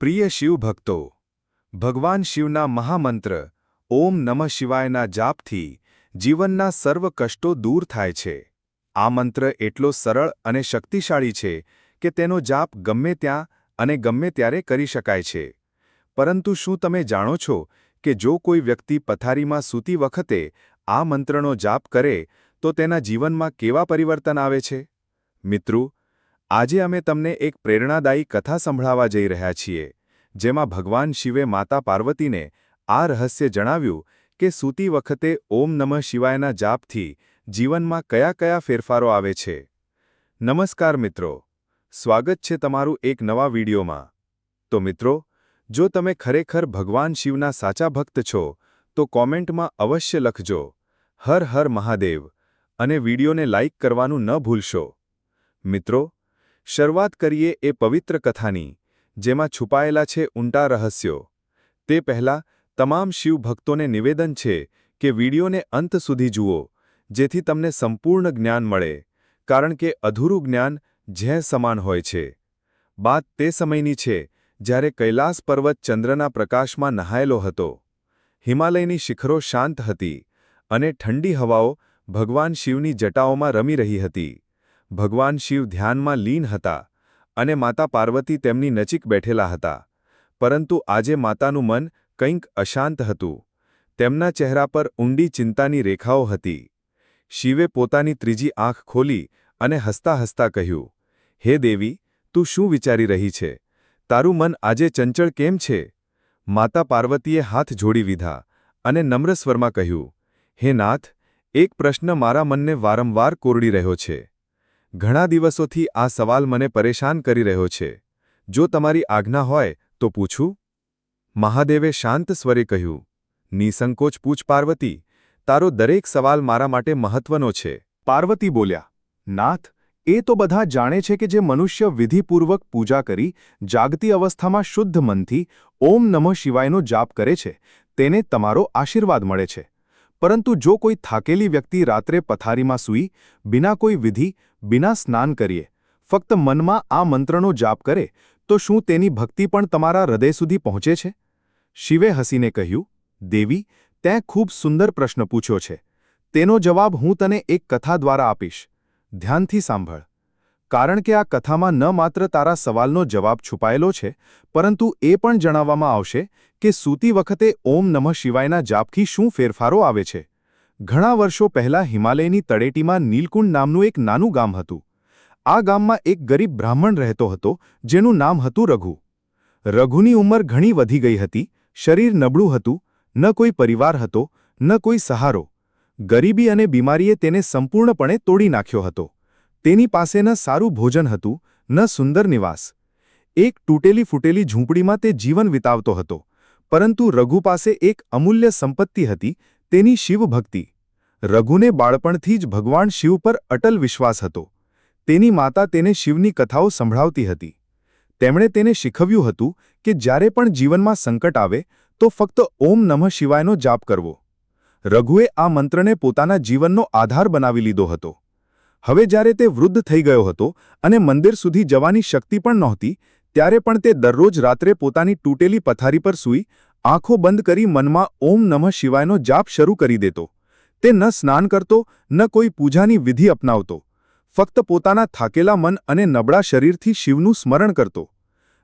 પ્રિય શિવ ભક્તો ભગવાન શિવના મહામંત્ર, ઓમ નમઃ શિવાયના જાપથી જીવનના સર્વ કષ્ટો દૂર થાય છે. આ મંત્ર એટલો સરળ અને શક્તિશાળી છે કે તેનો જાપ ગમે ત્યાં અને ગમે ત્યારે કરી શકાય છે. પરંતુ શું તમે જાણો છો કે જો કોઈ વ્યક્તિ પથારીમાં સૂતી વખતે આ મંત્રનો જાપ કરે તો તેના જીવનમાં કેવા પરિવર્તન આવે છે? મિત્રો આજે અમે તમને એક પ્રેરણાદાયી કથા સંભળાવવા જઈ રહ્યા છીએ, જેમાં ભગવાન શિવે માતા પાર્વતીને આ રહસ્ય જણાવ્યું કે સૂતી વખતે ઓમ નમઃ શિવાયના જાપથી જીવનમાં કયા કયા ફેરફારો આવે છે. નમસ્કાર મિત્રો, સ્વાગત છે તમારું એક નવા વિડીયોમાં. તો મિત્રો, જો તમે ખરેખર ભગવાન શિવના સાચા ભક્ત છો, તો કોમેન્ટમાં અવશ્ય લખજો, હર હર મહાદેવ, અને વિડીયોને લાઇક કરવાનું ન ભૂલશો. મિત્રો શરૂઆત કરીએ એ પવિત્ર કથાની, જેમાં છુપાયેલા છે ઊંટા રહસ્યો. તે પહેલાં, તમામ શિવ ભક્તોને નિવેદન છે કે વિડીયોને અંત સુધી જુઓ, જેથી તમને સંપૂર્ણ જ્ઞાન મળે, કારણ કે અધૂરું જ્ઞાન ઝેર સમાન હોય છે. બાત તે સમયની છે, જ્યારે કૈલાસ પર્વત ચંદ્રના પ્રકાશમાં નહાયેલો હતો. હિમાલયની શિખરો શાંત હતી, અને ઠંડી હવાઓ ભગવાન શિવની જટાઓમાં રમી રહી હતી. ભગવાન શિવ ધ્યાનમાં લીન હતા અને માતા પાર્વતી તેમની નજીક બેઠેલા હતા. પરંતુ આજે માતાનું મન કંઈક અશાંત હતું. તેમના ચહેરા પર ઊંડી ચિંતાની રેખાઓ હતી. શિવે પોતાની ત્રીજી આંખ ખોલી અને હસતા હસતા કહ્યું, હે દેવી, તું શું વિચારી રહી છે? તારું મન આજે ચંચળ કેમ છે? માતા પાર્વતીએ હાથ જોડી વિધા અને નમ્ર સ્વરમાં કહ્યું, હે નાથ, એક પ્રશ્ન મારા મનને વારંવાર કોરડી રહ્યો છે. ઘણા દિવસોથી આ સવાલ મને પરેશાન કરી રહ્યો છે. જો તમારી આજ્ઞા હોય, તો પૂછું. મહાદેવે શાંત સ્વરે કહ્યું, નિસંકોચ પૂછ પાર્વતી, તારો દરેક સવાલ મારા માટે મહત્વનો છે. પાર્વતી બોલ્યા, નાથ, એ તો બધા જાણે છે કે જે મનુષ્ય વિધિપૂર્વક પૂજા કરી, જાગતી અવસ્થામાં શુદ્ધ મનથી ઓમ નમઃ શિવાયનો જાપ કરે છે, તેને તમારો આશીર્વાદ મળે છે. પરંતુ જો કોઈ થાકેલી વ્યક્તિ રાત્રે પથારીમાં સૂઈ, બિના કોઈ વિધિ બિના સ્નાન કરીએ, ફક્ત મનમાં આ મંત્રનો જાપ કરે, તો શું તેની ભક્તિ પણ તમારા હૃદય સુધી પહોંચે છે? શિવે હસીને કહ્યું, દેવી તેં ખૂબ સુંદર પ્રશ્ન પૂછ્યો છે. તેનો જવાબ હું તને એક કથા દ્વારા આપીશ. ધ્યાનથી સાંભળ. કારણ કે આ કથામાં ન માત્ર તારા સવાલનો જવાબ છુપાયેલો છે, પરંતુ એ પણ જણાવવામાં આવશે કે સૂતી વખતે ઓમ નમઃ શિવાયના જાપથી શું ફેરફારો આવે છે. ઘણા વર્ષો પહેલાં હિમાલયની તળેટીમાં નીલકુંડ નામનું એક નાનું ગામ હતું. આ ગામમાં એક ગરીબ બ્રાહ્મણ રહેતો હતો, જેનું નામ હતું રઘુ. રઘુની ઉંમર ઘણી વધી ગઈ હતી, શરીર નબળું હતું, ન કોઈ પરિવાર હતો, ન કોઈ સહારો. ગરીબી અને બીમારીએ તેને સંપૂર્ણપણે તોડી નાખ્યો હતો. તેની પાસે ન સારું ભોજન હતું, ન સુંદર નિવાસ. એક તૂટેલી ફૂટેલી ઝૂંપડીમાં તે જીવન વિતાવતો હતો. પરંતુ રઘુ પાસે એક અમૂલ્ય સંપત્તિ હતી તેની શિવભક્તિ. રઘુને બાળપણથી જ ભગવાન શિવ પર અટલ વિશ્વાસ હતો. તેની માતા તેને શિવની કથાઓ સંભળાવતી હતી. તેમણે તેને શીખવ્યું હતું કે જ્યારે પણ જીવનમાં સંકટ આવે, તો ફક્ત ઓમ નમઃ શિવાયનો જાપ કરવો. રઘુએ આ મંત્રને પોતાના જીવનનો આધાર બનાવી લીધો હતો. હવે જ્યારે તે વૃદ્ધ થઈ ગયો હતો અને મંદિર સુધી જવાની શક્તિ પણ નહોતી, ત્યારે પણ તે દરરોજ રાત્રે પોતાની તૂટેલી પથારી પર સૂઈ આંખો બંધ કરી મનમાં ઓમ નમઃ શિવાયનો જાપ શરૂ કરી દેતો. તે ન સ્નાન કરતો, ન કોઈ પૂજાની વિધિ અપનાવતો. ફક્ત પોતાના થાકેલા મન અને નબળા શરીરથી શિવનું સ્મરણ કરતો.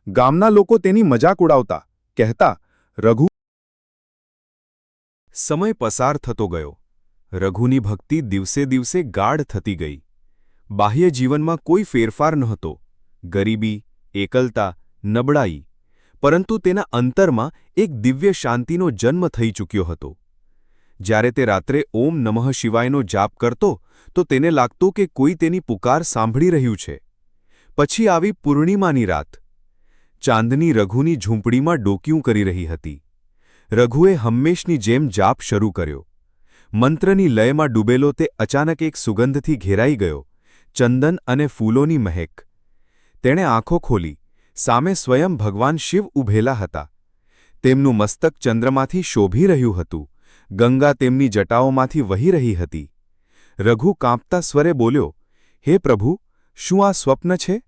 ગામના લોકો તેની મજાક ઉડાવતા, કહેતા, રઘુ સમય પસાર થતો ગયો. રઘુની ભક્તિ દિવસે દિવસે ગાઢ થતી ગઈ. બાહ્ય જીવનમાં કોઈ ફેરફાર નહોતો. ગરીબી, એકલતા, નબળાઈ પરંતુ તેના અંતરમાં એક દિવ્ય શાંતિનો જન્મ થઈ ચૂક્યો હતો. જ્યારે તે રાત્રે ઓમ નમઃ શિવાયનો જાપ કરતો, તો તેને લાગતું કે કોઈ તેની પુકાર સાંભળી રહ્યું છે. પછી આવી પૂર્ણિમાની રાત, ચાંદની રઘુની ઝૂંપડીમાં ડોક્યું કરી રહી હતી. રઘુએ હંમેશની જેમ જાપ શરૂ કર્યો. મંત્રની લયમાં ડૂબેલો તે અચાનક એક સુગંધથી ઘેરાઈ ગયો, ચંદન અને ફૂલોની મહેક. તેણે આંખો ખોલી સામે સ્વયં ભગવાન શિવ ઊભેલા હતા. તેમનું મસ્તક ચંદ્રમાંથી શોભી રહ્યું હતું. ગંગા તેમની જટાઓમાંથી વહી રહી હતી. રઘુ કાંપતા સ્વરે બોલ્યો, હે પ્રભુ, શું આ સ્વપ્ન છે?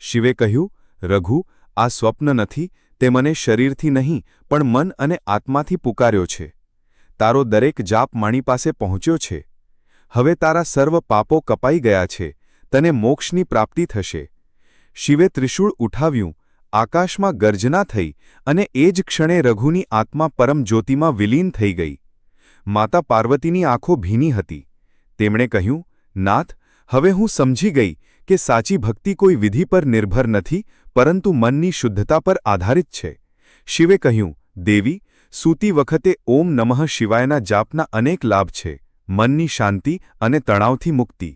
શિવે કહ્યું, રઘુ, આ સ્વપ્ન નથી, તે મને શરીરથી નહીં, પણ મન અને આત્માથી પુકાર્યો છે. તારો દરેક જાપ માણી પાસે પહોંચ્યો છે. હવે તારા સર્વ પાપો કપાઈ ગયા છે. તને મોક્ષની પ્રાપ્તિ થશે. શિવે ત્રિશૂળ ઉઠાવ્યું, આકાશમાં ગર્જના થઈ અને એ જ ક્ષણે રઘુની આત્મા પરમ જ્યોતિમાં વિલીન થઈ ગઈ. માતા પાર્વતીની આંખો ભીની હતી. તેમણે કહ્યું, નાથ, હવે હું સમજી ગઈ કે સાચી ભક્તિ કોઈ વિધિ પર નિર્ભર નથી, પરંતુ મનની શુદ્ધતા પર આધારિત છે. શિવે કહ્યું, દેવી, સૂતી વખતે ઓમ નમઃ શિવાયના જાપના અનેક લાભ છે. મનની શાંતિ અને તણાવથી મુક્તિ.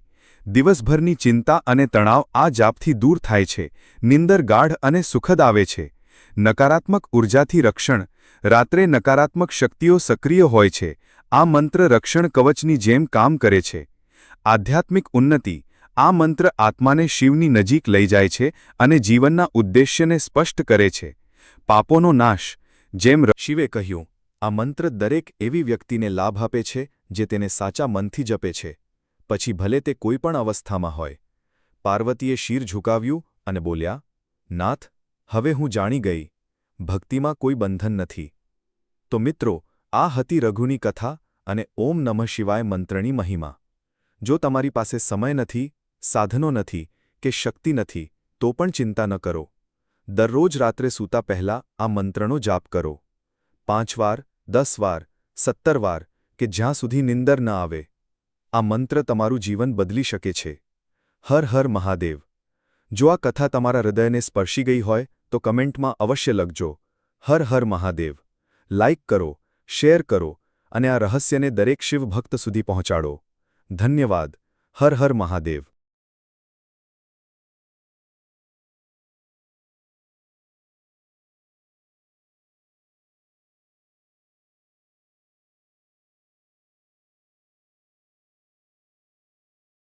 દિવસભરની ચિંતા અને તણાવ આ જાપથી દૂર થાય છે, નિંદર ગાઢ અને સુખદ આવે છે. નકારાત્મક ઉર્જાથી રક્ષણ. રાત્રે નકારાત્મક શક્તિઓ સક્રિય હોય છે. આ મંત્ર રક્ષણ કવચની જેમ કામ કરે છે. આધ્યાત્મિક ઉન્નતિ. આ મંત્ર આત્માને શિવની નજીક લઈ જાય છે અને જીવનના ઉદ્દેશ્યને સ્પષ્ટ કરે છે. પાપોનો નાશ. જેમ શિવે કહ્યું, આ મંત્ર દરેક એવી વ્યક્તિને લાભ આપે છે, જે તેને સાચા મનથી જપે છે. પછી ભલે તે કોઈ પણ અવસ્થામાં હોય. પાર્વતીએ શીર ઝુકાવ્યું અને બોલ્યા, નાથ, હવે હું જાણી ગઈ. ભક્તિમાં કોઈ બંધન નથી. તો મિત્રો, આ હતી રઘુની કથા અને ઓમ નમઃ શિવાય મંત્રની મહિમા. જો તમારી પાસે સમય નથી, સાધનો નથી કે શક્તિ નથી, તો પણ ચિંતા ન કરો. દરરોજ રાત્રે સૂતા પહેલા આ મંત્રનો જાપ કરો. પાંચ વાર, દસ વાર, સત્તર વાર કે જ્યાં સુધી નિંદર ન આવે. આ મંત્ર તમારું જીવન બદલી શકે છે. હર હર મહાદેવ. જો આ કથા તમારા હૃદયને સ્પર્શી ગઈ હોય, તો કમેન્ટમાં અવશ્ય લખજો. હર હર મહાદેવ. લાઇક કરો, શેર કરો, અને આ રહસ્યને દરેક શિવ ભક્ત સુધી પહોંચાડો. ધન્યવાદ. હર હર મહાદેવ.